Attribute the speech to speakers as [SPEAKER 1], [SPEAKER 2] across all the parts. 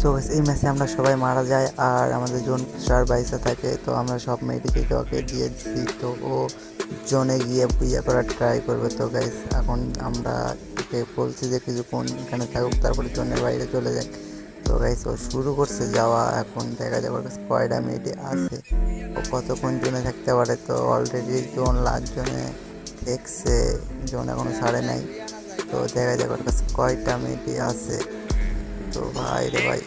[SPEAKER 1] So এই ম্যাচে আমরা সবাই মারা যাই আর আমাদের জোন স্টার বাইসে থাকে, তো আমরা সব মেয়েটিকে ওকে দিয়ে দিচ্ছি তো ও জোনে গিয়ে ইয়ে করার ট্রাই করবে। তো গাইস এখন আমরা বলছি যে কিছুক্ষণ এখানে থাকুক, তারপরে জোনের বাইরে চলে যাক। তো গাইস ও শুরু করছে যাওয়া। এখন দেখা যাবে কয়টা মেয়েটি আছে। ও কতক্ষণ জোনে থাকতে পারে? তো অলরেডি জোন লাস্ট জোনে দেখছে। জোন এখনও ছাড়ে নাই। তো, দেখা কাছে কয়টা মেয়েটি আছে। তো ভাই রে ভাই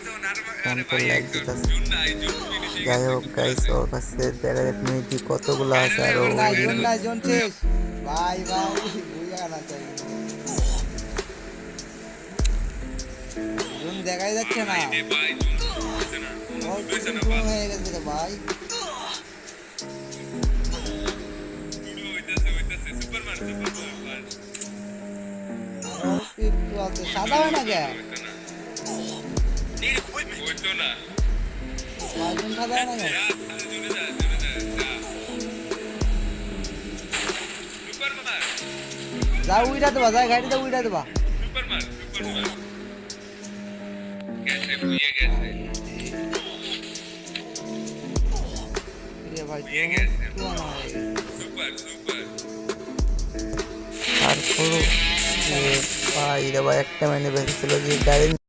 [SPEAKER 1] ফোন করে লাইক দিতেছে যাই হোক গাইস ওর কাছে দেখা যাক মেয়েটি কতগুলো আছে আর ও
[SPEAKER 2] ভাই ভাই দেখাই যাচ্ছে না। হয়ে গেছে ভাই। সাদা হয় না কে সাদা হয় না কে যা উইটা দেবা। যা গাড়িতে উইটা দেবা রে ভাই গেছে
[SPEAKER 1] রে একটা মেনে বেঁচেছিল যে গাড়ি